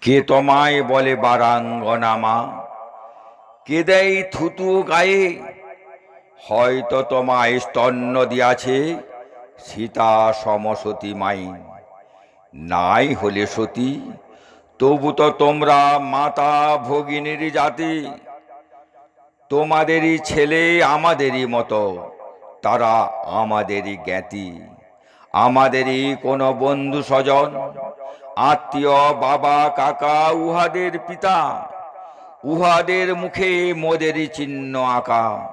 কে তোমায় বলে বারাঙ্গনামা? কে দেয় থুতু গায়ে? হয়তো তোমায় স্তন্য দিয়াছে সীতা সমসতী মাই। নাই হলে সতী, তবু তো তোমরা মাতা ভগিনীর জাতি। তোমাদেরই ছেলে আমাদেরই মতো, তারা আমাদেরই জ্ঞাতি। আমাদেরই কোনো বন্ধু স্বজন আত্মীয়, বাবা, কাকা, উহাদের পিতা, উহাদের মুখে মোদেরই চিহ্ন আঁকা।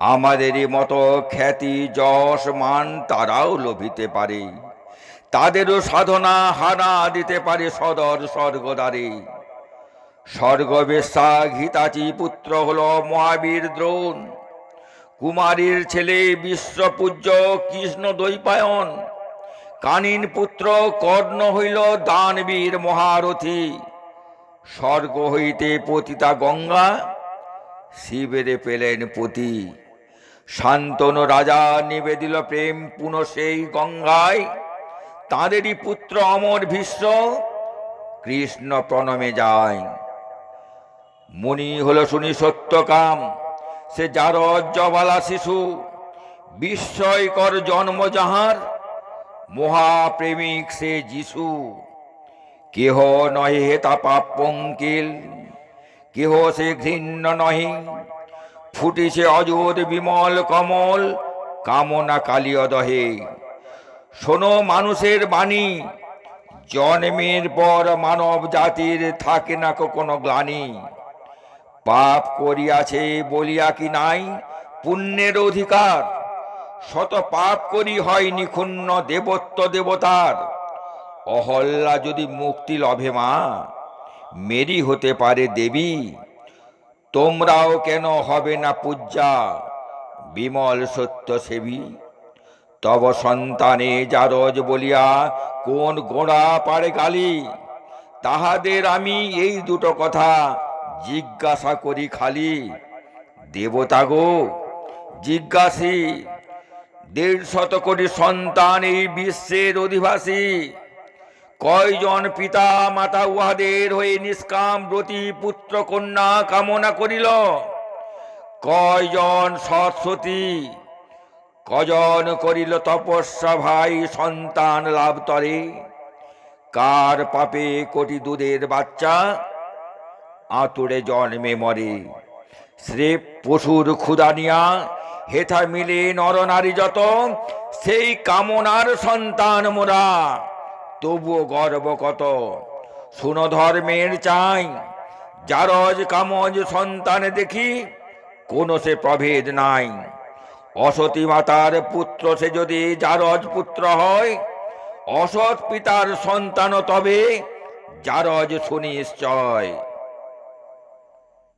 আমাদেরই মতো খ্যাতি, যশ, মান তারাও লোভিতে পারে। তাদেরও সাধনা, হানা দিতে পারে সদর স্বর্গদ্বারে। স্বর্গবেশা ঘিতাচি পুত্র হল মহাবীর দ্রোণ। কুমারীর ছেলে বিশ্বপূজ্য কৃষ্ণ দৈপায়ন কানিন পুত্র কর্ণ হইল দানবীর মহারথী। স্বর্গ হইতে পতিতা গঙ্গা, শিবেরে পেলেন পতি। শান্তনু রাজা নিবেদিল প্রেম পুনঃ সেই গঙ্গায়। তাঁদেরই পুত্র অমর ভীষ্ম, কৃষ্ণ প্রণমে যায়। মুনি হল শুনি সত্যকাম সে যার জবালা শিশু, বিস্ময়কর জন্ম যাহার। মহাপ্রেমিক সে যিশু। কেহ নহে হেতা পাপ পঙ্কিল কেহ সে ঘৃণ্য নহে। ফুটিছে অযোধ বিমল কমল, কামনা কালিয় দহে শোনো মানুষের বাণী, জন্মের পর মানব জাতির থাকে না কোনো গ্লানি। পাপ করিয়াছে বলিয়া কি নাই, পুণ্যের অধিকার। শত পাপ করি হয় ক্ষুণ্ণ দেবত্ব দেবতার। অহল্লা যদি মুক্তি লভে মা, মেরি হতে পারে দেবী। তোমরাও কেন হবে না পূজা বিমল সত্য সেবী। তব সন্তানে জারজ বলিয়া, কোন গোড়া পারে গালি? তাহাদের আমি এই দুটো কথা জিজ্ঞাসা করি খালি। দেবতা গো, জিজ্ঞাসী। দেড় শত কোটি সন্তান এই বিশ্বের অধিবাসী। কয়জন পিতা মাতা উহাদের হয়ে নিষ্কাম ব্রতী পুত্র কন্যা কামনা করিল? কয়জন সরস্বতী কজন করিল তপস্যা ভাই সন্তান লাভ তরে? কার পাপে কোটি দুধের বাচ্চা? আতুরে জন্মে মরে। স্রেফ পশুর ক্ষুদানিয়া হেথা মিলে নরনারী যত, সেই কামনার সন্তান মোরা। তবুও গর্ব কত শুনো ধর্মের চাই। জারজ কামজ সন্তান দেখি, কোনো সে প্রভেদ নাই। অসতী মাতার পুত্র সে যদি জারজ পুত্র হয়, অসৎ পিতার সন্তান তবে জারজ সুনিশ্চয়